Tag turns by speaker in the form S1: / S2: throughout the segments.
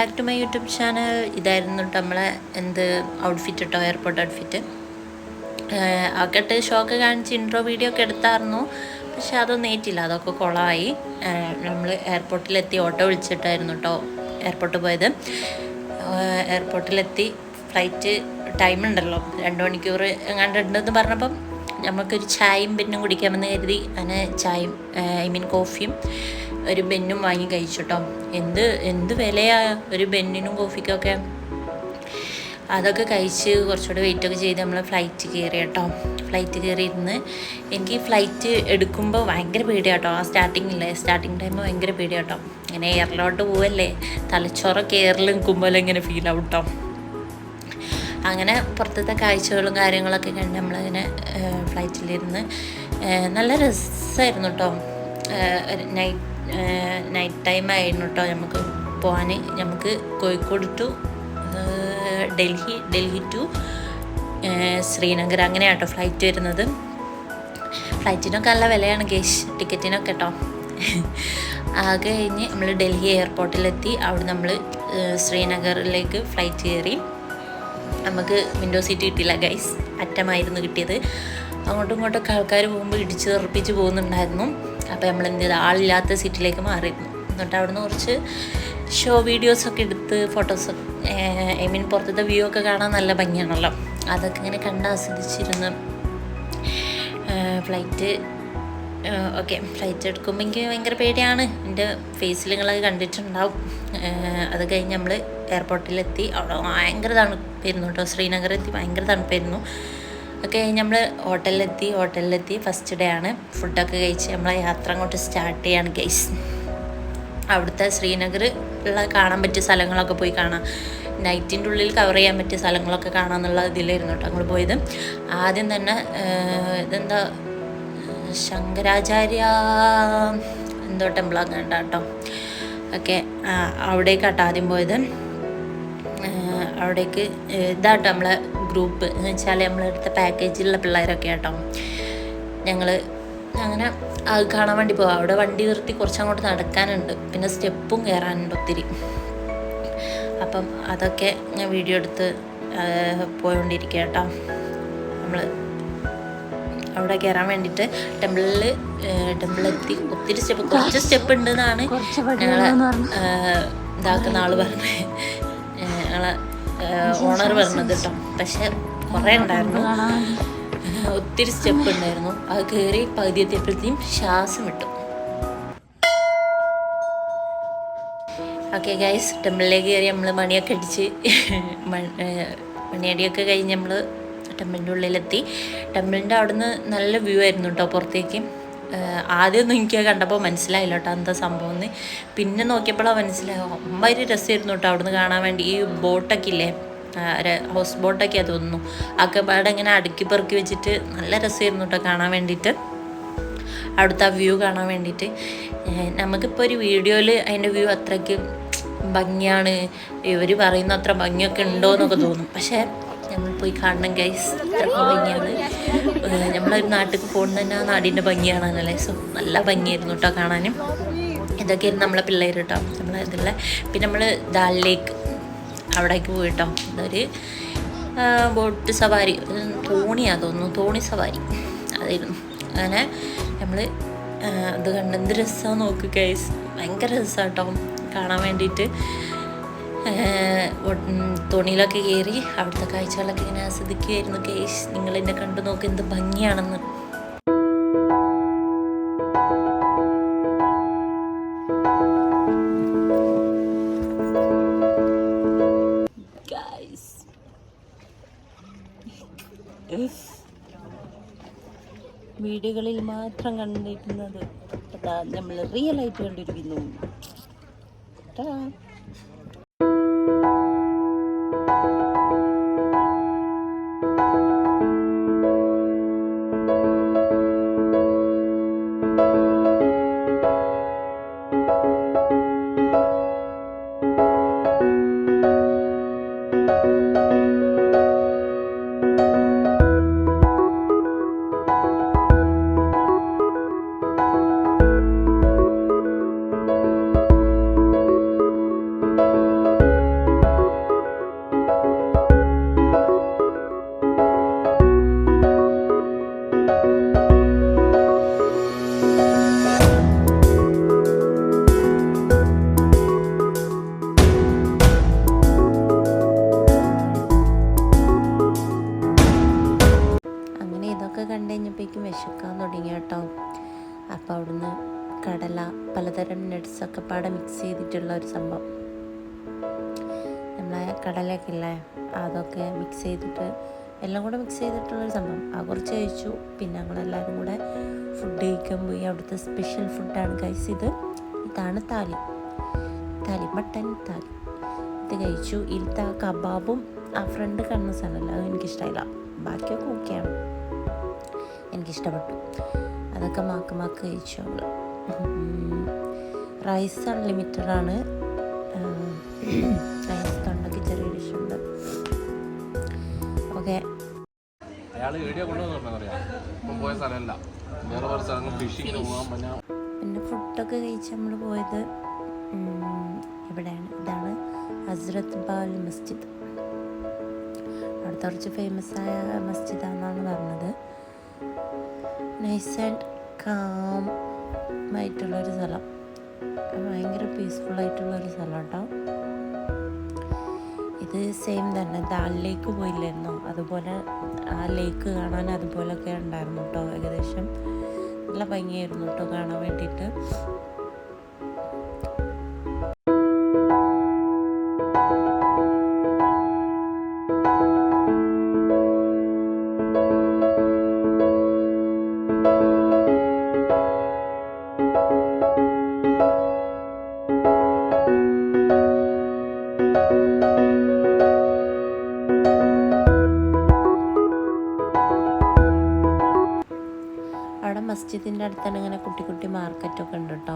S1: Back to my YouTube channel ഇതായിരുന്നു നമ്മളെ എന്ത് ഔട്ട്ഫിറ്റ് കേട്ടോ എയർപോർട്ട് ഔട്ട്ഫിറ്റ് ആക്കട്ട് ഷോക്ക് കാണിച്ച് ഇൻട്രോ വീഡിയോ ഒക്കെ എടുത്തായിരുന്നു. പക്ഷെ അതൊന്നും ഏറ്റില്ല അതൊക്കെ കുളമായി നമ്മൾ എയർപോർട്ടിലെത്തി ഓട്ടോ വിളിച്ചിട്ടായിരുന്നു കേട്ടോ എയർപോർട്ട് പോയത്. എയർപോർട്ടിലെത്തി ഫ്ലൈറ്റ് ടൈം ഉണ്ടല്ലോ രണ്ട് മണിക്കൂർ എങ്ങാണ്ട് ഉണ്ടെന്ന് പറഞ്ഞപ്പം നമുക്കൊരു ചായയും പിന്നെ കുടിക്കാമെന്ന് കരുതി. അങ്ങനെ ചായയും ഐ മീൻ കോഫിയും ഒരു ബെന്നും വാങ്ങി കഴിച്ചിട്ടോ. എന്ത് എന്ത് വിലയാ ഒരു ബെന്നിനും കോഫിക്കൊക്കെ? അതൊക്കെ കഴിച്ച് കുറച്ചുകൂടെ വെയിറ്റ് ഒക്കെ ചെയ്ത് നമ്മൾ ഫ്ലൈറ്റ് കയറി കേട്ടോ. ഫ്ലൈറ്റ് കയറി ഇരുന്ന് എനിക്ക് ഫ്ലൈറ്റ് എടുക്കുമ്പോൾ ഭയങ്കര പേടിയാട്ടോ ആ സ്റ്റാർട്ടിങ്ങില്ലേ സ്റ്റാർട്ടിങ് ടൈം ഭയങ്കര പേടിയാട്ടോ ഇങ്ങനെ എയറിലോട്ട് പോവല്ലേ തലച്ചോറൊക്കെ എയറിൽ നിൽക്കുമ്പോൾ ഇങ്ങനെ ഫീൽ ആവും അങ്ങനെ പുറത്തത്തെ കാഴ്ചകളും കാര്യങ്ങളൊക്കെ കണ്ട് നമ്മളിങ്ങനെ ഫ്ലൈറ്റിലിരുന്ന് നല്ല രസമായിരുന്നു കേട്ടോ. നൈറ്റ് നൈറ്റ് ടൈം ആയിരുന്നു കേട്ടോ നമുക്ക് പോകാൻ നമുക്ക് കോഴിക്കോട് ടു ഡൽഹി ഡൽഹി ടു ശ്രീനഗർ അങ്ങനെയാണ് കേട്ടോ ഫ്ലൈറ്റ് വരുന്നത് ഫ്ലൈറ്റിനൊക്കെ നല്ല വിലയാണ് ഗേഷ് ടിക്കറ്റിനൊക്കെ കേട്ടോ ആകെ കഴിഞ്ഞ് നമ്മൾ ഡൽഹി എയർപോർട്ടിലെത്തി അവിടെ നമ്മൾ ശ്രീനഗറിലേക്ക് ഫ്ലൈറ്റ് കയറി. നമുക്ക് വിൻഡോ സീറ്റ് കിട്ടിയില്ല ഗൈസ് അറ്റമായിരുന്നു കിട്ടിയത്. അങ്ങോട്ടും ഇങ്ങോട്ടൊക്കെ ആൾക്കാർ പോകുമ്പോൾ ഇടിച്ച് തെറിപ്പിച്ച് പോകുന്നുണ്ടായിരുന്നു. അപ്പോൾ നമ്മൾ എന്ത് ചെയ്ത്? ആളില്ലാത്ത സീറ്റിലേക്ക് മാറിയിരുന്നു എന്നിട്ട് അവിടുന്ന് കുറച്ച് ഷോ വീഡിയോസൊക്കെ എടുത്ത് ഫോട്ടോസ് ഐ മീൻ പുറത്തത്തെ വ്യൂ ഒക്കെ കാണാൻ നല്ല ഭംഗിയാണല്ലോ. അതൊക്കെ ഇങ്ങനെ കണ്ട് ആസ്വദിച്ചിരുന്ന് ഫ്ലൈറ്റ് ഓക്കെ ഫ്ലൈറ്റ് എടുക്കുമ്പോൾ എനിക്ക് ഭയങ്കര പേടിയാണ്. എന്റെ ഫേസിൽ നിങ്ങളത് കണ്ടിട്ടുണ്ടാവും. അത് കഴിഞ്ഞ് നമ്മൾ എയർപോർട്ടിലെത്തി അവിടെ ഭയങ്കര തണുപ്പായിരുന്നു കേട്ടോ. ശ്രീനഗറെത്തി ഭയങ്കര തണുപ്പായിരുന്നു. ഒക്കെ നമ്മൾ ഹോട്ടലിലെത്തി ഹോട്ടലിലെത്തി ഫസ്റ്റ് ഡേ ആണ്. ഫുഡൊക്കെ കഴിച്ച് നമ്മളെ യാത്ര അങ്ങോട്ട് സ്റ്റാർട്ട് ചെയ്യാണ് ഗൈസ് അവിടുത്തെ ശ്രീനഗർ ഉള്ള കാണാൻ പറ്റിയ സ്ഥലങ്ങളൊക്കെ പോയി കാണാം. നൈറ്റിന്റെ ഉള്ളിൽ കവർ ചെയ്യാൻ പറ്റിയ സ്ഥലങ്ങളൊക്കെ കാണാമെന്നുള്ള ഇതിലായിരുന്നു കേട്ടോ അങ്ങോട്ട് പോയത്. ആദ്യം തന്നെ ഇതെന്താ? ശങ്കരാചാര്യ എന്തോ ടെമ്പിളാണ് കണ്ട കേട്ടോ ഓക്കെ അവിടേക്കാട്ടോ ആദ്യം പോയത്. അവിടേക്ക് ഇതാട്ടോ നമ്മളെ ഗ്രൂപ്പ് എന്ന് വെച്ചാൽ നമ്മളെടുത്ത പാക്കേജിലുള്ള പിള്ളേരൊക്കെ കേട്ടോ ഞങ്ങൾ അങ്ങനെ അത് കാണാൻ വേണ്ടി പോകാം അവിടെ വണ്ടി നിർത്തി കുറച്ചങ്ങോട്ട് നടക്കാനുണ്ട്. പിന്നെ സ്റ്റെപ്പും കയറാനുണ്ട് ഒത്തിരി. അപ്പം അതൊക്കെ ഞാൻ വീഡിയോ എടുത്ത് പോയോണ്ടിരിക്കുക കേട്ടോ. നമ്മൾ അവിടെ കയറാൻ വേണ്ടിയിട്ട് ടെമ്പിളിൽ ടെമ്പിളെത്തി ഒത്തിരി സ്റ്റെപ്പ് കുറച്ച് സ്റ്റെപ്പ് ഉണ്ടെന്നാണ് ഞങ്ങളെ ഇതാക്കുന്ന ആൾ പറഞ്ഞത് ഞങ്ങളെ ഓണർ പറഞ്ഞത് കേട്ടോ പക്ഷെ കുറേ ഉണ്ടായിരുന്നു. ഒത്തിരി സ്റ്റെപ്പ് ഉണ്ടായിരുന്നു. അത് കയറി പകുതി എത്തിയപ്പോഴത്തേക്കും ശ്വാസം വിട്ടു. ഓക്കെ ഗൈസ് ടെമ്പിളിലേക്ക് കയറി നമ്മൾ മണിയൊക്കെ അടിച്ച് മണിയടിയൊക്കെ കഴിഞ്ഞ് നമ്മൾ ടെമ്പിളിന്റെ ഉള്ളിലെത്തി. ടെമ്പിളിന്റെ അവിടുന്ന് നല്ല വ്യൂ ആയിരുന്നു കേട്ടോ പുറത്തേക്ക്. ആദ്യമൊന്നും എനിക്ക് കണ്ടപ്പോൾ മനസ്സിലായില്ല കേട്ടോ എന്താ സംഭവം എന്ന് പിന്നെ നോക്കിയപ്പോഴാണ് മനസ്സിലാവും അമ്മാതിരി രസമായിരുന്നു കേട്ടോ അവിടുന്ന് കാണാൻ വേണ്ടി. ഈ ബോട്ടൊക്കെ ഇല്ലേ? ഹൗസ് ബോട്ടൊക്കെ തോന്നുന്നു. ഒക്കെ പാടെ ഇങ്ങനെ അടുക്കി പെറുക്കി വെച്ചിട്ട് നല്ല രസമായിരുന്നു കേട്ടോ കാണാൻ വേണ്ടിയിട്ട്. അവിടുത്തെ ആ വ്യൂ കാണാൻ വേണ്ടിയിട്ട്. നമുക്കിപ്പോൾ ഒരു വീഡിയോയിൽ അതിന്റെ വ്യൂ അത്രയ്ക്ക് ഭംഗിയാണ്. ഇവർ പറയുന്ന അത്ര ഭംഗിയൊക്കെ ഉണ്ടോ എന്നൊക്കെ തോന്നും. പക്ഷേ നമ്മൾ പോയി കാണണം ഗൈസ് അത്രക്കും ഭംഗിയാണ്. നമ്മളൊരു നാട്ടിൽ പോകുന്ന തന്നെ ആ നാടിന്റെ ഭംഗിയാണല്ലേ സോ നല്ല ഭംഗിയായിരുന്നു കേട്ടോ കാണാനും. ഇതൊക്കെയായിരുന്നു നമ്മളെ പിള്ളേർ കേട്ടോ നമ്മളെ ഇതുള്ള പിന്നെ നമ്മൾ ദാൽ ലേക്ക് അവിടേക്ക് പോയിട്ടോ ഇതൊരു ബോട്ട് സവാരി. തോണിയാ തോന്നുന്നു. തോണി സവാരി. അതായിരുന്നു. അങ്ങനെ നമ്മൾ അത് കണ്ട് എന്ത് രസമാണ് നോക്ക് ഗൈസ് ഭയങ്കര രസമാണ് കേട്ടോ കാണാൻ വേണ്ടിയിട്ട്. തോണിയിലൊക്കെ കയറി അവിടുത്തെ കാഴ്ചകളൊക്കെ ഇങ്ങനെ ആസ്വദിക്കുകയായിരുന്നു കേസ് നിങ്ങൾ എന്നെ കണ്ടു നോക്ക് എന്ത് ഭംഗിയാണെന്ന്. വീടുകളിൽ മാത്രം കണ്ടിരിക്കുന്നത്. നമ്മൾ റിയൽ ആയിട്ട് കണ്ടിരിക്കുന്നു.
S2: വിശക്കാൻ സംഭവം. നമ്മളെ കടലൊക്കെ ഇല്ലേ അതൊക്കെ മിക്സ് ചെയ്തിട്ട് എല്ലാം കൂടെ മിക്സ് ചെയ്തിട്ടുള്ളൊരു സംഭവം. ആ കുറച്ച് കഴിച്ചു. പിന്നെ ഞങ്ങളെല്ലാവരും കൂടെ ഫുഡ് കഴിക്കാൻ പോയി. അവിടുത്തെ സ്പെഷ്യൽ ഫുഡാണ് കഴിച്ച് ഇത്. ഇതാണ് താലി. താലി മട്ടൻ താലി. ഇത് കഴിച്ചു. ഇരുത്ത കബാബും ആ ഫ്രണ്ട് കണ്ണ സാധനമല്ല. അത് എനിക്കിഷ്ടമായില്ല ബാക്കിയൊക്കെ ഓക്കെയാണ് എനിക്കിഷ്ടപ്പെട്ടു. അതൊക്കെ മാക്ക് മാക്ക് കഴിച്ചു അവൾ റൈസ് അൺലിമിറ്റഡ് ആണ്. തൊണ്ടയ്ക്ക് ചെറിയൊരു ഇഷ്യുണ്ട് ഓക്കെ
S3: പിന്നെ
S2: ഫുഡൊക്കെ കഴിച്ച് നമ്മൾ പോയത് ഇവിടെയാണ്. ഇതാണ് ഹസ്രത്ത് ബാൽ മസ്ജിദ്. അവിടുത്തെ കുറച്ച് ഫേമസ് ആയ മസ്ജിദാണെന്നാണ് പറഞ്ഞത്. നൈസ് ആൻഡ് കാം ആയിട്ടുള്ളൊരു സ്ഥലം. ഭയങ്കര പീസ്ഫുൾ ആയിട്ടുള്ളൊരു സ്ഥലം കേട്ടോ. ഇത് സെയിം തന്നെ. ദാൽ ലേക്ക് പോയില്ലായിരുന്നോ? അതുപോലെ ആ ലേക്ക് കാണാൻ അതുപോലൊക്കെ ഉണ്ടായിരുന്നു കേട്ടോ ഏകദേശം. നല്ല ഭംഗിയായിരുന്നു കേട്ടോ കാണാൻ വേണ്ടിയിട്ട്. അടുത്താണ് ഇങ്ങനെ കുട്ടി കുട്ടി മാർക്കറ്റൊക്കെ ഉണ്ട് കേട്ടോ.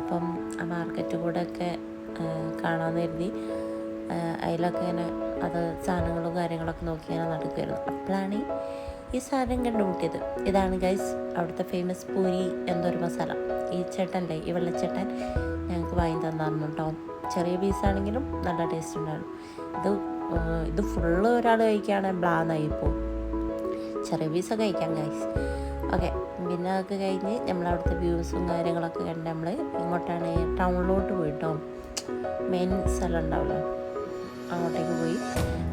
S2: അപ്പം ആ മാർക്കറ്റ് കൂടെ ഒക്കെ കാണാമെന്ന് കരുതി അതിലൊക്കെ ഇങ്ങനെ അത് സാധനങ്ങളും കാര്യങ്ങളൊക്കെ നോക്കി ഇങ്ങനെ നടക്കുമായിരുന്നു അപ്പോഴാണ് ഈ സാധനം കണ്ടുമുട്ടിയത്. ഇതാണ് ഗൈസ് അവിടുത്തെ ഫേമസ് പൂരി എന്തൊരു മസാല. ഈ ചേട്ടന്റെ ഈ വെള്ളച്ചേട്ടൻ ഞങ്ങൾക്ക് വാങ്ങി തന്നായിരുന്നു കേട്ടോ. ചെറിയ പീസാണെങ്കിലും നല്ല ടേസ്റ്റ് ഉണ്ടായിരുന്നു. ഇത് ഇത് ഫുള്ള് ഒരാൾ കഴിക്കുകയാണെങ്കിൽ ബ്ലാന്നായി പോകും ചെറിയ പീസൊക്കെ കഴിക്കാം ഗൈസ് പിന്നെ അതൊക്കെ കഴിഞ്ഞ് നമ്മൾ അവിടുത്തെ വ്യൂസും കാര്യങ്ങളൊക്കെ കണ്ട് നമ്മൾ ഇങ്ങോട്ടാണ് ടൗണിലോട്ട് പോയിട്ടോ. മെയിൻ സ്ഥലം ഉണ്ടാവില്ല അങ്ങോട്ടേക്ക് പോയി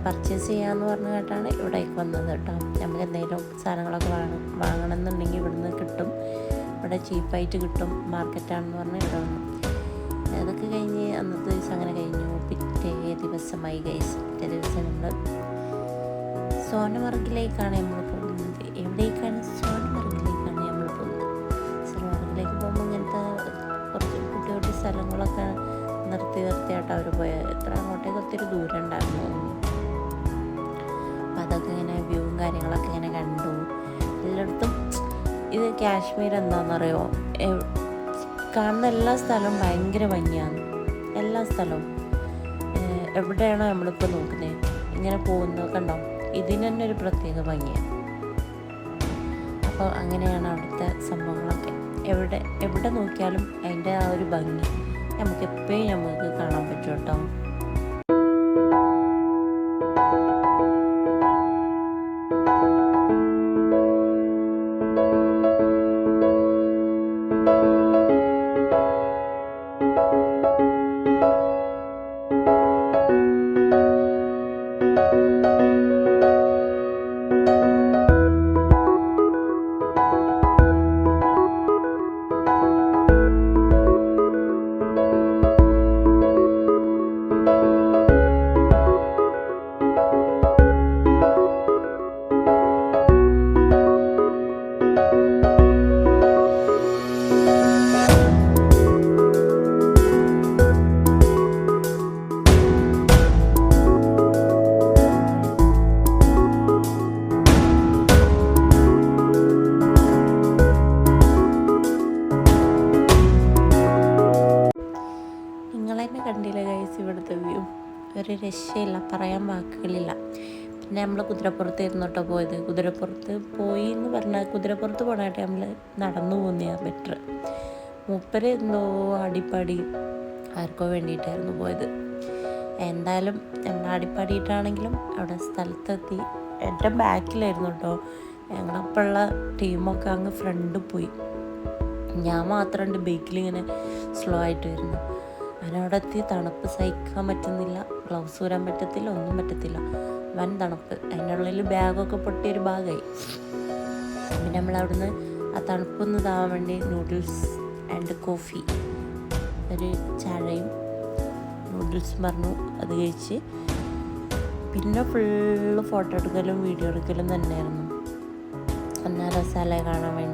S2: പർച്ചേസ് ചെയ്യാമെന്ന് പറഞ്ഞ കേട്ടാണ് ഇവിടേക്ക് വന്നത് കേട്ടോ. നമുക്ക് എന്തെങ്കിലും സാധനങ്ങളൊക്കെ വാങ്ങ വാങ്ങണമെന്നുണ്ടെങ്കിൽ ഇവിടുന്ന് കിട്ടും. ഇവിടെ ചീപ്പായിട്ട് കിട്ടും. മാർക്കറ്റാണെന്ന് പറഞ്ഞ് ഇവിടെ വന്നു. അതൊക്കെ കഴിഞ്ഞ് അന്നത്തെ ദിവസം അങ്ങനെ കഴിഞ്ഞു. പിറ്റേ ദിവസമായി ഗൈസ് പിറ്റേ ദിവസം നമ്മൾ സോനമർഗിലേക്കാണ് നമ്മൾ പോകുന്നത്. എവിടേക്കാണ്? എത്ര അങ്ങോട്ടേക്ക് ഒത്തിരി ദൂരം ഉണ്ടായിരുന്നു. അപ്പം അതൊക്കെ ഇങ്ങനെ വ്യൂവും കാര്യങ്ങളൊക്കെ ഇങ്ങനെ കണ്ടു. എല്ലായിടത്തും ഇത് കാശ്മീർ എന്താണെന്നറിയോ കാണുന്ന എല്ലാ സ്ഥലവും ഭയങ്കര ഭംഗിയാണ്. എല്ലാ സ്ഥലവും. എവിടെയാണോ നമ്മളിപ്പോൾ നോക്കുന്നത് ഇങ്ങനെ പോകുന്നത് കണ്ടോ? ഇതിന് തന്നെ ഒരു പ്രത്യേക ഭംഗിയാണ് അപ്പോൾ അങ്ങനെയാണ് അവിടുത്തെ സംഭവങ്ങളൊക്കെ. എവിടെ എവിടെ നോക്കിയാലും അതിന്റെ ആ ഒരു ഭംഗി. നമുക്ക് എപ്പോഴും നമുക്ക് കാണാൻ പറ്റും കേട്ടോ. കേട്ടോ പോയത്? കുതിരപ്പുറത്ത് പോയി എന്ന് പറഞ്ഞാൽ കുതിരപ്പുറത്ത് പോണാട്ടെ നമ്മൾ നടന്നു പോകുന്നതാണ് ബെറ്റർ മുപ്പര് എന്തോ അടിപ്പാടി ആർക്കോ വേണ്ടിയിട്ടായിരുന്നു പോയത്. എന്തായാലും ഞങ്ങൾ അടിപ്പാടിയിട്ടാണെങ്കിലും അവിടെ സ്ഥലത്തെത്തി. എന്റെ ബാക്കിലായിരുന്നു കേട്ടോ ഞങ്ങളപ്പോഴുള്ള ടീമൊക്കെ അങ്ങ് ഫ്രണ്ട് പോയി. ഞാൻ മാത്രമുണ്ട് ബൈക്കിൽ ഇങ്ങനെ സ്ലോ ആയിട്ട് വരുന്നു. അതിനവിടെ എത്തി തണുപ്പ് സഹിക്കാൻ പറ്റുന്നില്ല ഗ്ലൗസ് ഊരാൻ പറ്റത്തില്ല ഒന്നും പറ്റത്തില്ല. വൻ തണുപ്പ് അതിന്റെ ഉള്ളിൽ ബാഗൊക്കെ പൊട്ടിയൊരു ഭാഗമായി
S4: പിന്നെ നമ്മൾ അവിടുന്ന് ആ തണുപ്പൊന്ന് താവാൻ വേണ്ടി നൂഡിൽസ് ആൻഡ് കോഫി ഒരു ചാഴയും നൂഡിൽസ് പറഞ്ഞു. അത് കഴിച്ച് പിന്നെ ഫുള്ള് ഫോട്ടോ എടുക്കലും വീഡിയോ എടുക്കലും തന്നെയായിരുന്നു. എന്നാൽ രസാലെ കാണാൻ വേണ്ടിയിട്ട്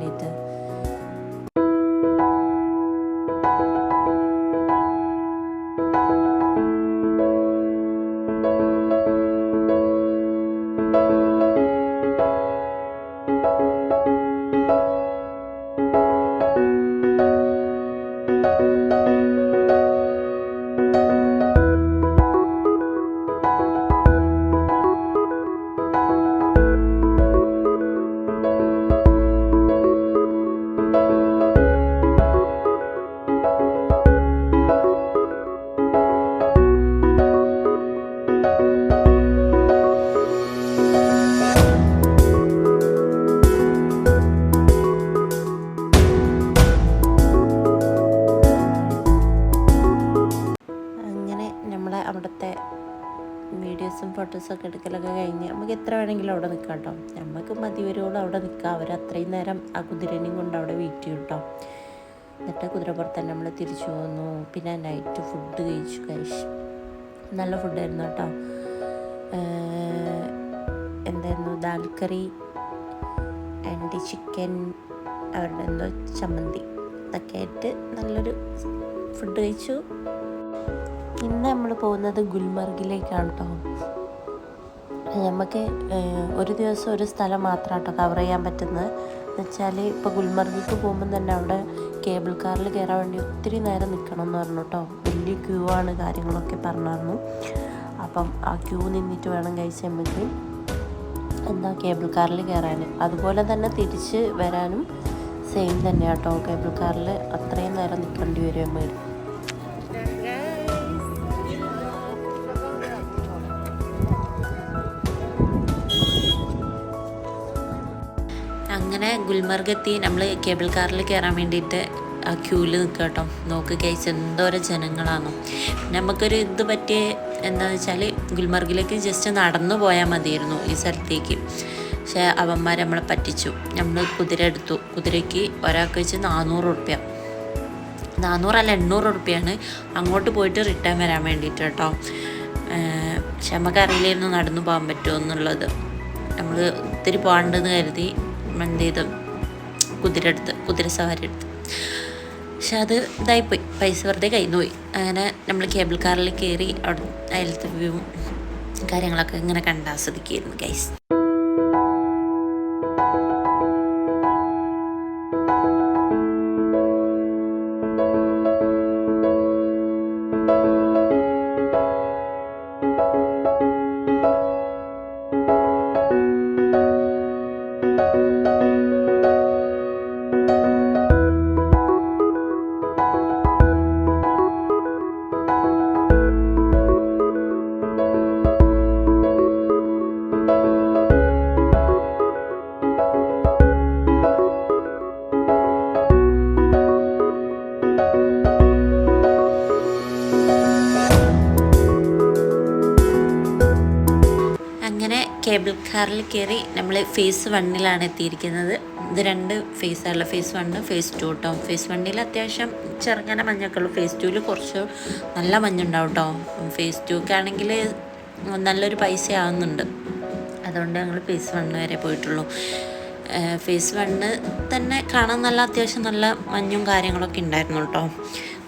S4: വരുവോളം അവിടെ നിൽക്കുക. അവർ അത്രയും നേരം ആ കുതിരനെയും കൊണ്ട് അവിടെ വെയിറ്റ് ചെയ്യും കേട്ടോ എന്നിട്ട് കുതിരപ്പുറത്ത് തന്നെ നമ്മൾ തിരിച്ചു പോന്നു. പിന്നെ നൈറ്റ് ഫുഡ് കഴിച്ചു കഴിച്ചു നല്ല ഫുഡായിരുന്നു കേട്ടോ എന്തായിരുന്നു? ദാൽ കറി ആൻഡ് ചിക്കൻ അവരുടെ എന്തോ ചമ്മന്തി. ഇതൊക്കെ ആയിട്ട് നല്ലൊരു ഫുഡ് കഴിച്ചു. ഇന്ന് നമ്മൾ പോകുന്നത് ഗുൽമർഗിലേക്കാണ് കേട്ടോ നമുക്ക് ഒരു ദിവസം ഒരു സ്ഥലം മാത്രം കേട്ടോ കവർ ചെയ്യാൻ പറ്റുന്നത്. എന്ന് വെച്ചാൽ ഇപ്പോൾ ഗുൽമർഗിക്ക് പോകുമ്പോൾ തന്നെ അവിടെ കേബിൾ കാറിൽ കയറാൻ വേണ്ടി ഒത്തിരി നേരം നിൽക്കണം എന്ന് പറഞ്ഞു കേട്ടോ വലിയ ക്യൂ ആണ് കാര്യങ്ങളൊക്കെ പറഞ്ഞായിരുന്നു. അപ്പം ആ ക്യൂ നിന്നിട്ട് വേണം കഴിച്ച് നമുക്ക് എന്താ കേബിൾ കാറിൽ കയറാൻ അതുപോലെ തന്നെ തിരിച്ച് വരാനും സെയിം തന്നെ കേട്ടോ കേബിൾ കാറിൽ അത്രയും നേരം നിൽക്കേണ്ടി വരും നമ്മൾ അങ്ങനെ ഗുൽമർഗ് എത്തി നമ്മൾ കേബിൾ കാറിൽ കയറാൻ വേണ്ടിയിട്ട് ആ ക്യൂവിൽ നിൽക്കുക കേട്ടോ നോക്ക് കേസ് എന്തോരം ജനങ്ങളാണോ നമുക്കൊരു ഇത് പറ്റിയ എന്താണെന്ന് വെച്ചാൽ ഗുൽമർഗിലേക്ക് ജസ്റ്റ് നടന്നു പോയാൽ മതിയായിരുന്നു ഈ സ്ഥലത്തേക്ക്. പക്ഷേ അവന്മാർ നമ്മളെ പറ്റിച്ചു. നമ്മൾ കുതിര എടുത്തു. കുതിരയ്ക്ക് ഒരാൾക്ക് വെച്ച് നാനൂറ് ഉറുപ്പ്യ. നാനൂറല്ല എണ്ണൂറ് ഉറുപ്പ്യാണ് അങ്ങോട്ട് പോയിട്ട് റിട്ടേൺ വരാൻ വേണ്ടിയിട്ട് കേട്ടോ പക്ഷെ നമുക്കറിയില്ലായിരുന്നു നടന്നു പോകാൻ പറ്റുമോ എന്നുള്ളത്. നമ്മൾ ഒത്തിരി പോകണ്ടെന്ന് കരുതി എന്ത് ചെയ്ത് കുതിര എടുത്ത് കുതിര സവാരി എടുത്ത്. പക്ഷെ അത് ഇതായിപ്പോയി. പൈസ വെറുതെ കയ്യിൽ പോയി അങ്ങനെ നമ്മൾ കേബിൾ കാറിൽ കയറി അവിടെ അതിലത്തെ വ്യൂ കാര്യങ്ങളൊക്കെ ഇങ്ങനെ കണ്ടാസ്വദിക്കുകയായിരുന്നു ഗൈസ് കാറിൽ കയറി നമ്മൾ ഫേസ് വണ്ണിലാണ് എത്തിയിരിക്കുന്നത്. ഇത് രണ്ട് ഫേസാണുള്ള ഫേസ് വണ്ണ് ഫേസ് ടു കേട്ടോ ഫേസ് വണ്ണിൽ അത്യാവശ്യം ചെറുങ്ങനെ മഞ്ഞൊക്കെ ഉള്ളൂ ഫേസ് ടുവിൽ കുറച്ച് നല്ല മഞ്ഞുണ്ടാവും കേട്ടോ ഫേസ് ടുക്ക് ആണെങ്കിൽ നല്ലൊരു പൈസ ആവുന്നുണ്ട് അതുകൊണ്ട് ഞങ്ങൾ ഫേസ് വണ്ണ് വരെ പോയിട്ടുള്ളൂ. ഫേസ് വണ്ണ് തന്നെ കാണാൻ നല്ല അത്യാവശ്യം നല്ല മഞ്ഞും കാര്യങ്ങളൊക്കെ ഉണ്ടായിരുന്നു കേട്ടോ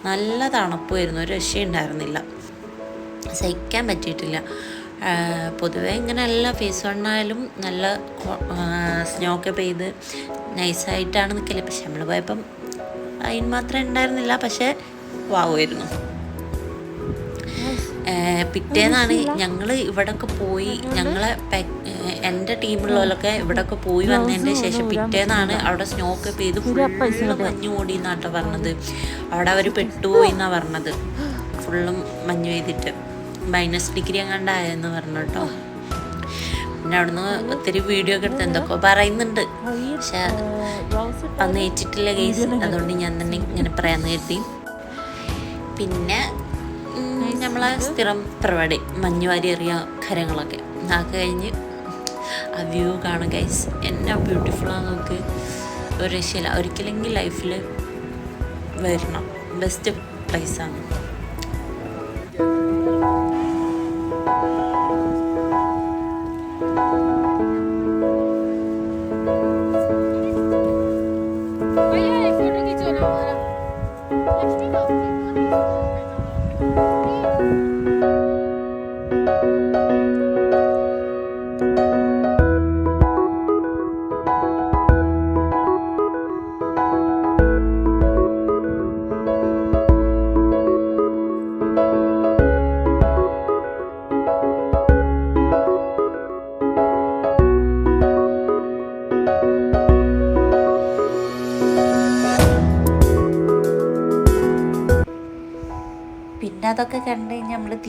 S4: നല്ല തണുപ്പായിരുന്നു ഒരു രക്ഷയുണ്ടായിരുന്നില്ല സഹിക്കാൻ പറ്റിയിട്ടില്ല. പൊതുവേ ഇങ്ങനെ എല്ലാ ഫേസ് വണ്ണായാലും നല്ല സ്നോ ഒക്കെ പെയ്ത് നൈസായിട്ടാണ് നിൽക്കൽ പക്ഷെ നമ്മൾ പോയപ്പം അതിന് മാത്രം ഉണ്ടായിരുന്നില്ല പക്ഷെ വാവുമായിരുന്നു പിറ്റേന്നാണ് ഞങ്ങൾ ഇവിടൊക്കെ പോയി ഞങ്ങളെ എന്റെ ടീമുള്ളവരൊക്കെ ഇവിടൊക്കെ പോയി വന്നതിന്റെ ശേഷം പിറ്റേന്നാണ് അവിടെ സ്നോ ഒക്കെ പെയ്ത് ഫുള്ള് മഞ്ഞ് ഓടി എന്നാട്ടോ പറഞ്ഞത്. അവിടെ അവർ പെട്ടുപോയി എന്നാണ് പറഞ്ഞത് ഫുള്ളും മഞ്ഞ് പെയ്തിട്ട്. മൈനസ് ഡിഗ്രി എങ്ങാണ്ടായെന്ന് പറഞ്ഞു കേട്ടോ പിന്നെ അവിടുന്ന് ഒത്തിരി വീഡിയോ ഒക്കെ എടുത്ത് എന്തൊക്കെ പറയുന്നുണ്ട്. പക്ഷെ അന്ന് ഏറ്റിട്ടില്ല കേസ് അതുകൊണ്ട് ഞാൻ തന്നെ ഇങ്ങനെ പറയാന്ന് കരുതി. പിന്നെ നമ്മളെ സ്ഥിരം പരിപാടി മഞ്ഞു വാരി എറിയ കാര്യങ്ങളൊക്കെ. അതൊക്കെ കഴിഞ്ഞ് ആ വ്യൂ കാണും ഗൈസ് എന്നാ ബ്യൂട്ടിഫുള്ളാണ് നമുക്ക് ഒരു രക്ഷയില്ല. ഒരിക്കലെങ്കിൽ ലൈഫിൽ വരണം. ബെസ്റ്റ് പ്ലേസാണ്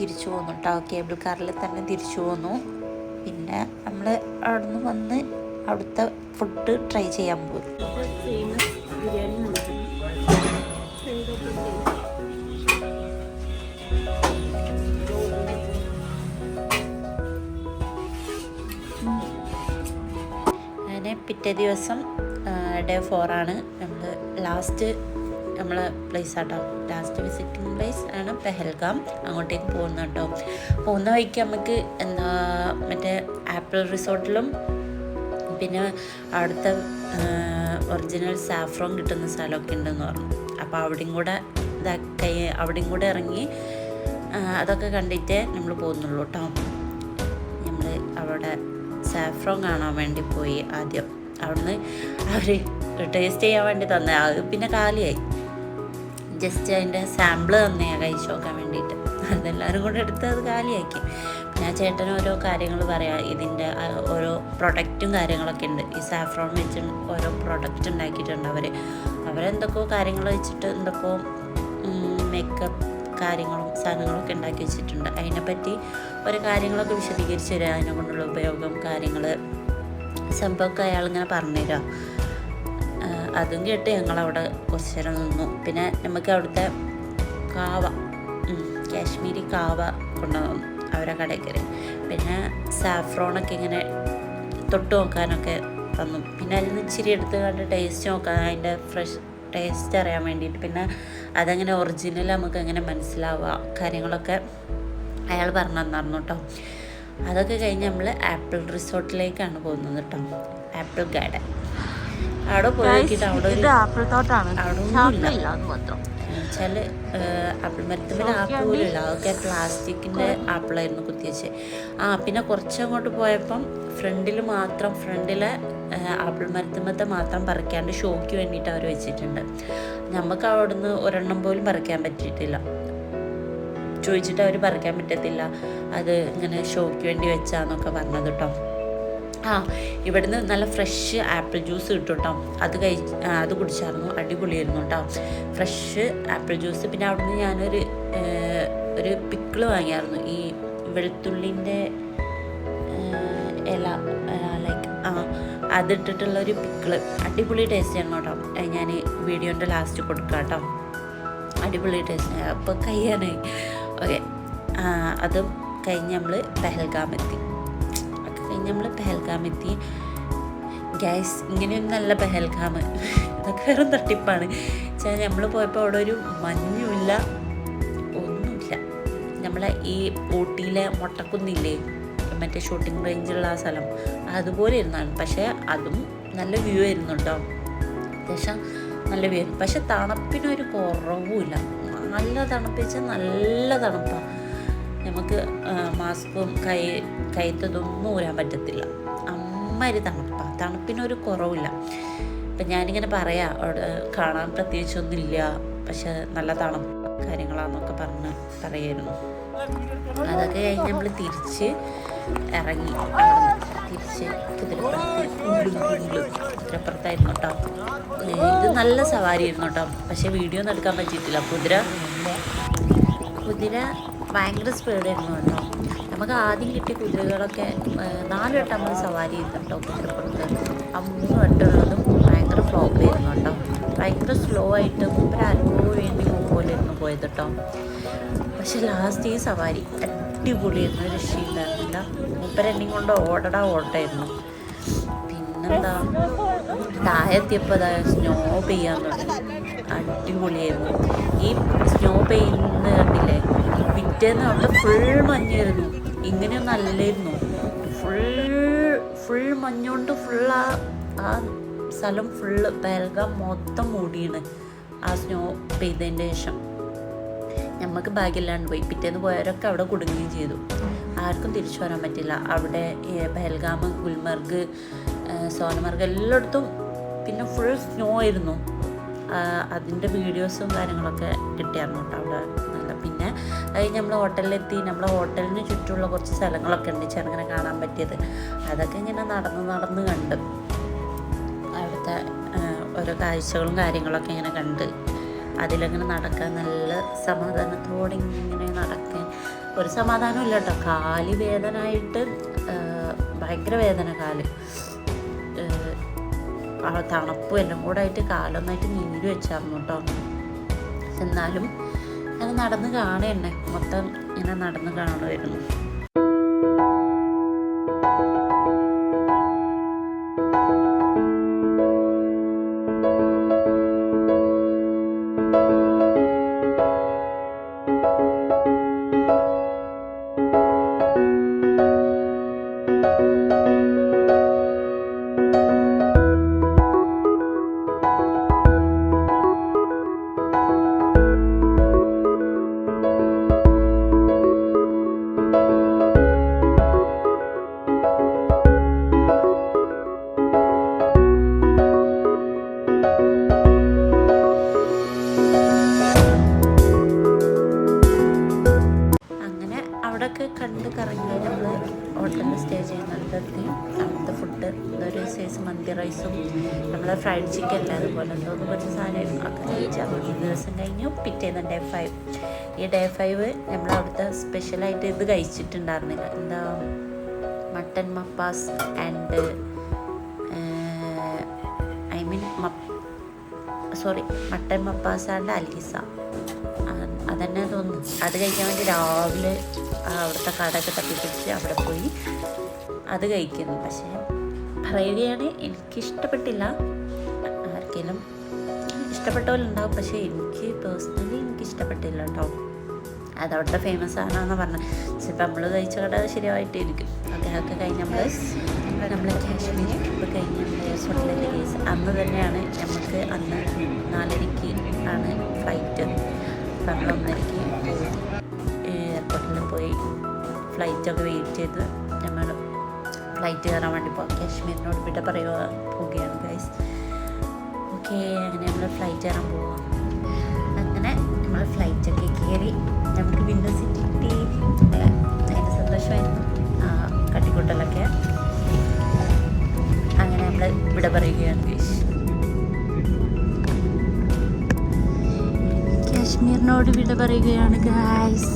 S4: തിരിച്ചു പോന്നു കേട്ടോ. കേബിൾ കാറിൽ തന്നെ തിരിച്ചു പോന്നു. പിന്നെ നമ്മൾ അവിടെ നിന്ന് വന്ന് അവിടുത്തെ ഫുഡ് ട്രൈ ചെയ്യാൻ പോയി. അങ്ങനെ പിറ്റേ ദിവസം ഡേ ഫോറാണ് നമ്മൾ ലാസ്റ്റ് നമ്മളെ പ്ലേസ് ആട്ടോ. ലാസ്റ്റ് വിസിറ്റിംഗ് പ്ലേസ് ആണ് പെഹൽഗാം. അങ്ങോട്ടേക്ക് പോകുന്ന കേട്ടോ. പോകുന്ന വഴിക്ക് നമുക്ക് എന്താ മറ്റേ ആപ്പിൾ റിസോർട്ടിലും പിന്നെ അവിടുത്തെ ഒറിജിനൽ സാഫ്രോൺ കിട്ടുന്ന സ്ഥലമൊക്കെ ഉണ്ടെന്ന് പറഞ്ഞു. അപ്പോൾ അവിടെയും കൂടെ ഇതാക്കി അവിടെയും കൂടെ ഇറങ്ങി അതൊക്കെ കണ്ടിട്ട് നമ്മൾ പോകുന്നുള്ളൂ കേട്ടോ. നമ്മൾ അവിടെ സാഫ്രോൺ കാണാൻ വേണ്ടി പോയി ആദ്യം. അവിടുന്ന് അവർ ടേസ്റ്റ് ചെയ്യാൻ വേണ്ടി തന്നെ. അത് പിന്നെ കാലിയായി. ജസ്റ്റ് അതിന്റെ സാമ്പിൾ തന്നെയാണ് കഴിച്ചു നോക്കാൻ വേണ്ടിയിട്ട്. അതെല്ലാവരും കൂടെ എടുത്ത് അത് കാലിയാക്കി. പിന്നെ ആ ചേട്ടൻ ഓരോ കാര്യങ്ങൾ പറയാം ഇതിന്റെ ഓരോ പ്രൊഡക്റ്റും കാര്യങ്ങളൊക്കെ ഉണ്ട്. ഈ സാഫ്രോൺ വെച്ച് ഓരോ പ്രൊഡക്റ്റ് ഉണ്ടാക്കിയിട്ടുണ്ട് അവർ അവരെന്തൊക്കെയോ കാര്യങ്ങൾ വെച്ചിട്ട് എന്തൊക്കെയോ മേക്കപ്പ് കാര്യങ്ങളും സാധനങ്ങളൊക്കെ ഉണ്ടാക്കി വെച്ചിട്ടുണ്ട്. അതിനെപ്പറ്റി ഓരോ കാര്യങ്ങളൊക്കെ വിശദീകരിച്ച് തരിക അതിനെ കൊണ്ടുള്ള ഉപയോഗം കാര്യങ്ങൾ സംഭവമൊക്കെ അയാളിങ്ങനെ പറഞ്ഞുതരാം. അതും കേട്ട് ഞങ്ങളവിടെ കുറച്ച് നേരം നിന്നു. പിന്നെ നമുക്ക് അവിടുത്തെ കാവ കാശ്മീരി കാവ കൊണ്ടുവന്നു അവരെ കടയിൽ പിന്നെ സാഫ്രോണൊക്കെ ഇങ്ങനെ തൊട്ട് നോക്കാനൊക്കെ തന്നു. പിന്നെ അതിൽ നിന്ന് ഇച്ചിരി എടുത്ത് കണ്ട് ടേസ്റ്റ് നോക്കാൻ അതിന്റെ ഫ്രഷ് ടേസ്റ്റ് അറിയാൻ വേണ്ടിയിട്ട്. പിന്നെ അതങ്ങനെ ഒറിജിനൽ നമുക്ക് എങ്ങനെ മനസ്സിലാവുക കാര്യങ്ങളൊക്കെ അയാൾ പറഞ്ഞു തന്നായിരുന്നു കേട്ടോ. അതൊക്കെ കഴിഞ്ഞ് നമ്മൾ ആപ്പിൾ റിസോർട്ടിലേക്കാണ് പോകുന്നത് കേട്ടോ. Apple garden. അവിടെ പോയി അവിടെ
S5: ആപ്പിൾ തോട്ടാണ് അത് മാത്രം.
S4: വെച്ചാൽ ആപ്പിൾ മരത്തുമ്പോൾ ആപ്പിൾ പോലും ഇല്ല അതൊക്കെ പ്ലാസ്റ്റിക്കിന്റെ ആപ്പിളായിരുന്നു കുത്തിവെച്ച് ആ പിന്നെ കുറച്ചങ്ങോട്ട് പോയപ്പം ഫ്രണ്ടിൽ മാത്രം ഫ്രണ്ടിലെ ആപ്പിൾ മരത്തുമ്പത്തെ മാത്രം പറിക്കാണ്ട് ഷോക്ക് വേണ്ടിയിട്ട് അവർ വെച്ചിട്ടുണ്ട്. നമുക്ക് അവിടുന്ന് ഒരെണ്ണം പോലും പറിക്കാൻ പറ്റിയിട്ടില്ല. ചോദിച്ചിട്ട് അവർ പറിക്കാൻ പറ്റത്തില്ല. അത് ഇങ്ങനെ ഷോക്ക് വേണ്ടി വെച്ചാന്നൊക്കെ പറഞ്ഞത് കേട്ടോ ആ ഇവിടുന്ന് നല്ല ഫ്രഷ് ആപ്പിൾ ജ്യൂസ് കിട്ടും കേട്ടോ അത് കഴി അത് കുടിച്ചായിരുന്നു. അടിപൊളിയായിരുന്നു കേട്ടോ ഫ്രഷ് ആപ്പിൾ ജ്യൂസ് പിന്നെ അവിടുന്ന് ഞാനൊരു ഒരു പിക്കിൾ വാങ്ങിയായിരുന്നു. ഈ വെളുത്തുള്ളിന്റെ ഇല ലൈക്ക് ആ അതിട്ടിട്ടുള്ള ഒരു പിക്കിൾ അടിപൊളി ടേസ്റ്റ് ആണ് കേട്ടോ ഞാൻ വീഡിയോന്റെ ലാസ്റ്റ് കൊടുക്കാം കേട്ടോ അടിപൊളി ടേസ്റ്റ് അപ്പോൾ കഴിയാനായി. ഓക്കെ അതും കഴിഞ്ഞ് നമ്മൾ പെഹൽഗാം എത്തി നമ്മൾ പെഹൽഗാം എത്തി. ഗ്യാസ് നല്ല പെഹൽഗാം. ഇതൊക്കെ വെറും തട്ടിപ്പാണ്. വെച്ചാൽ നമ്മൾ പോയപ്പോൾ അവിടെ ഒരു മഞ്ഞുമില്ല ഒന്നുമില്ല. നമ്മളെ ഈ ഊട്ടിയിലെ മൊട്ടക്കുന്നില്ലേ മറ്റേ ഷൂട്ടിംഗ് റേഞ്ചുള്ള ആ സ്ഥലം അതുപോലെ ഇരുന്നാണ് പക്ഷേ അതും നല്ല വ്യൂ ആയിരുന്നു കേട്ടോ അത്യാവശ്യം നല്ല വ്യൂ ആയിരുന്നു. പക്ഷെ തണുപ്പിനൊരു കുറവുമില്ല. നല്ല തണുപ്പ് നല്ല തണുപ്പാണ് നമുക്ക് മാസ്കും കൈ കൈത്തതൊന്നും ഊരാൻ പറ്റത്തില്ല. അമ്മരി തണുപ്പാണ് തണുപ്പിനൊരു കുറവില്ല. അപ്പം ഞാനിങ്ങനെ പറയാം അവിടെ കാണാൻ പ്രത്യേകിച്ചൊന്നുമില്ല. പക്ഷെ നല്ല തണുപ്പ് കാര്യങ്ങളാന്നൊക്കെ പറഞ്ഞ് പറയായിരുന്നു അതൊക്കെ കഴിഞ്ഞ് നമ്മൾ തിരിച്ച് ഇറങ്ങി. തിരിച്ച് കുതിരപ്പുറത്തായിരുന്നു കേട്ടോ. ഇത് നല്ല സവാരി ആയിരുന്നു കേട്ടോ. പക്ഷെ വീഡിയോ ഒന്നും എടുക്കാൻ പറ്റിയിട്ടില്ല. കുതിര കുതിര ഭയങ്കര സ്പീഡായിരുന്നു കേട്ടോ. നമുക്ക് ആദ്യം കിട്ടിയ കുതിരകളൊക്കെ നാല് വട്ടം നമ്മൾ സവാരി ചെയ്തു കേട്ടോ കുതിരപ്പുറത്ത്. ആ മൂന്ന് വട്ടമുള്ളതും ഭയങ്കര ഫ്ലോപ്പ് ആയിരുന്നു കേട്ടോ. ഭയങ്കര സ്ലോ ആയിട്ട് മൂപ്പര അനുഭവം വേണ്ടി പോലെയായിരുന്നു പോയത് കേട്ടോ. പക്ഷെ ലാസ്റ്റ് ഈ സവാരി അടിപൊളിയായിരുന്നു. രക്ഷയുണ്ടായിരുന്നില്ല മൂപ്പരെന്നെയും കൊണ്ട് ഓടടാ ഓട്ടായിരുന്നു പിന്നെന്താ? താഴെ അതായത് അതാ സ്നോ പെയ്യാൻ തുടങ്ങി. അടിപൊളിയായിരുന്നു. ഈ സ്നോ പെയ്യുന്നത് കണ്ടില്ലേ? പിറ്റേന്ന് അവിടെ ഫുൾ മഞ്ഞായിരുന്നു. ഇങ്ങനെയൊന്നും അല്ലായിരുന്നു ഫുൾ ഫുൾ മഞ്ഞുകൊണ്ട് ഫുൾ ആ ആ സ്ഥലം ഫുള്ള് ബൽഗാം മൊത്തം മൂടിയാണ്. ആ സ്നോ പെയ്തതിന്റെ ശേഷം. നമുക്ക് ഭാഗ്യമില്ലാണ്ട് പോയി. പിറ്റേന്ന് പോയവരൊക്കെ അവിടെ കുടുങ്ങുകയും ചെയ്തു. ആർക്കും തിരിച്ചു വരാൻ പറ്റില്ല. അവിടെ പെഹൽഗാം ഗുൽമർഗ് സോനമർഗ് എല്ലായിടത്തും പിന്നെ ഫുൾ സ്നോ ആയിരുന്നു. അതിന്റെ വീഡിയോസും കാര്യങ്ങളൊക്കെ കിട്ടിയായിരുന്നു കേട്ടോ അവിടെ. അത് നമ്മൾ ഹോട്ടലിലെത്തി. നമ്മളെ ഹോട്ടലിന് ചുറ്റുമുള്ള കുറച്ച് സ്ഥലങ്ങളൊക്കെ ഉണ്ട് ചെറുങ്ങനെ കാണാൻ പറ്റിയത്. അതൊക്കെ ഇങ്ങനെ നടന്ന് നടന്ന് കണ്ട്. അവിടുത്തെ ഓരോ കാഴ്ചകളും കാര്യങ്ങളൊക്കെ ഇങ്ങനെ കണ്ട്. അതിലങ്ങനെ നടക്കാൻ നല്ല സമാധാനത്തോടെ ഇങ്ങനെ നടക്കാൻ. ഒരു സമാധാനം ഇല്ല കേട്ടോ. കാൽ വേദനയായിട്ട് ഭയങ്കര വേദന കാൽ. തണുപ്പും എല്ലാം കൂടെ ആയിട്ട് കാലൊന്നായിട്ട് നീര് വെച്ചായിരുന്നു കേട്ടോ. എന്നാലും അങ്ങനെ നടന്ന് കാണുകയുണ്ട് മൊത്തം ഇങ്ങനെ നടന്ന് കാണുമായിരുന്നു റൈസും നമ്മുടെ ഫ്രൈഡ് ചിക്കൻ അതുപോലെ എന്തോന്ന് കുറച്ച് സാധനം ഒക്കെ കഴിച്ചാൽ ഒരു ദിവസം കഴിഞ്ഞു. പിറ്റേന്ന് ഡേ ഫൈവ് ഈ ഡേ ഫൈവ് നമ്മൾ അവിടുത്തെ സ്പെഷ്യലായിട്ട് ഇത് കഴിച്ചിട്ടുണ്ടായിരുന്നില്ല. എന്താ? Mutton mappas and I mean sorry mutton mappas and aleesa അതന്നെ തോന്നുന്നു. അത് കഴിക്കാൻ വേണ്ടി രാവിലെ അവിടുത്തെ കടയൊക്കെ തപ്പിപ്പിടിച്ച് അവിടെ പോയി അത് കഴിക്കുന്നു. പക്ഷേ പറയുകയാണ് എനിക്ക് ഇഷ്ടപ്പെട്ടില്ല ആർക്കെങ്കിലും ഇഷ്ടപ്പെട്ടവരുണ്ടാവും. പക്ഷേ എനിക്ക് പേഴ്സണലി എനിക്ക് ഇഷ്ടപ്പെട്ടില്ല കേട്ടോ അത് അവിടുത്തെ ഫേമസ് ആണെന്ന് പറഞ്ഞത്. ചിലപ്പോൾ നമ്മൾ കഴിച്ച കട ശരിയായിട്ടിരിക്കും ഓക്കെ അതൊക്കെ കഴിഞ്ഞ് നമ്മൾ നമ്മൾ കാശ്മീർ ട്രിപ്പ് കഴിഞ്ഞ് നമ്മൾ കേസ് അന്ന് തന്നെയാണ് നമുക്ക് അന്ന് നാലരയ്ക്ക് ആണ് ഫ്ലൈറ്റ് ഒന്നരയ്ക്ക് എയർപോർട്ടിൽ പോയി ഫ്ലൈറ്റൊക്കെ വെയിറ്റ് ചെയ്ത് ഫ്ലൈറ്റ് കയറാൻ വേണ്ടി പോകാം കാശ്മീരിനോട് വിട പറയുക പോവുകയാണ് ഗൈസ് ഓക്കെ അങ്ങനെ നമ്മൾ ഫ്ലൈറ്റ് കയറാൻ പോവാം. അങ്ങനെ നമ്മൾ ഫ്ലൈറ്റൊക്കെ കയറി നമുക്ക് വിൻഡോ സീറ്റ് കിട്ടി. അതിന്റെ സന്തോഷമായിരുന്നു. കട്ടിക്കൂട്ടലൊക്കെ. അങ്ങനെ നമ്മൾ വിട പറയുകയാണ് ഗൈസ് കാശ്മീരിനോട് വിട പറയുകയാണ് ഗൈസ്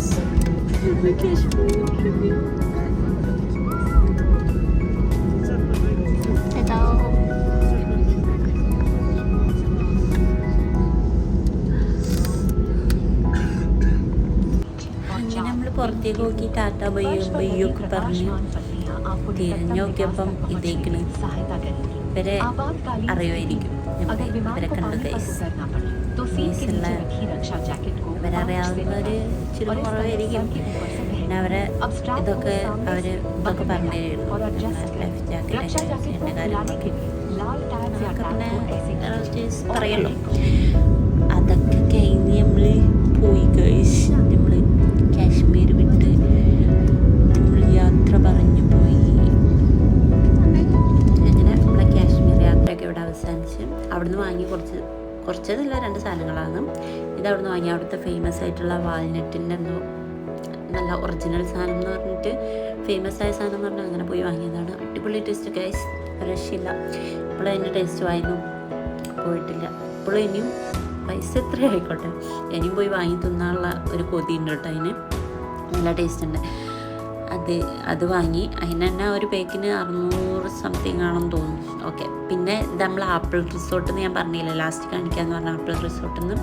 S4: അങ്ങനെ നമ്മൾ പുറത്തേക്ക് നോക്കി ടാറ്റ ബയ്യോ ബയ്യോ ഒക്കെ പറഞ്ഞ് തിരിഞ്ഞു ഇതേക്കണ്. ഇവരെ അറിയുമായിരിക്കും. ഇവരെ കണ്ടത് ഫീസുള്ള ഇവരറിയാവുന്നവർ ഇച്ചിരി കുറവായിരിക്കും. പിന്നെ അവരെ ഇതൊക്കെ അവർ ഇതൊക്കെ പറഞ്ഞു തരുന്നു പിന്നെ അതൊക്കെ കഴിഞ്ഞ് നമ്മൾ പോയി ഗൈസ് അവിടുന്ന് വാങ്ങി കുറച്ച് കുറച്ചതല്ല രണ്ട് സാധനങ്ങളാണ്. ഇത് അവിടുന്ന് വാങ്ങി. അവിടുത്തെ ഫേമസ് ആയിട്ടുള്ള വാൽനട്ടിന്റെ എന്തോ നല്ല ഒറിജിനൽ സാധനം എന്ന് പറഞ്ഞിട്ട് ഫേമസ് ആയ സാധനം എന്ന് പറഞ്ഞാൽ അങ്ങനെ പോയി വാങ്ങിയതാണ്. അടിപൊളി ടേസ്റ്റ് ഗൈസ് രക്ഷയില്ല. ഇപ്പോഴും അതിന്റെ ടേസ്റ്റ് വായിരുന്നു പോയിട്ടില്ല. ഇപ്പോഴും ഇനിയും പൈസ എത്ര ആയിക്കോട്ടെ ഇനിയും പോയി വാങ്ങി തിന്നാനുള്ള ഒരു കൊതി ഉണ്ട് കേട്ടോ അതിന്. നല്ല ടേസ്റ്റ് ഉണ്ട്. അത് അത് വാങ്ങി. അതിന് തന്നെ ഒരു പേക്കിന് അറുന്നൂറ് സംതിങ് ആണെന്ന് തോന്നുന്നു. ഓക്കെ പിന്നെ ഇത് നമ്മൾ ആപ്പിൾ റിസോർട്ട് എന്ന് ഞാൻ പറഞ്ഞില്ല? ലാസ്റ്റ് കാണിക്കാന്ന് പറഞ്ഞ ആപ്പിൾ റിസോർട്ടിൽ നിന്ന്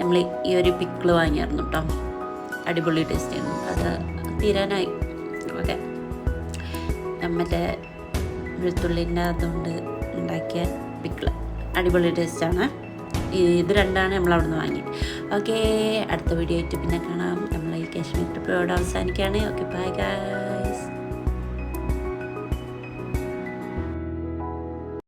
S4: നമ്മൾ ഈ ഒരു പിക്കിൾ വാങ്ങിയായിരുന്നു കേട്ടോ അടിപൊളി ടേസ്റ്റ് ആയിരുന്നു. അത് തീരാനായി. ഓക്കെ മറ്റേ വെളുത്തുള്ളിന്റെ അതുകൊണ്ട് ഉണ്ടാക്കിയ പിക്കിൾ. അടിപൊളി ടേസ്റ്റാണ് ഇത് രണ്ടാണ് നമ്മൾ അവിടുന്ന് വാങ്ങി. ഓക്കെ അടുത്ത വീഡിയോ ആയിട്ട് പിന്നെ കാണാം. കാശ്മീർ ട്രിപ്പ് ഇവിടെ അവസാനിക്കുകയാണ്. ഓക്കെ ബൈ ഗാ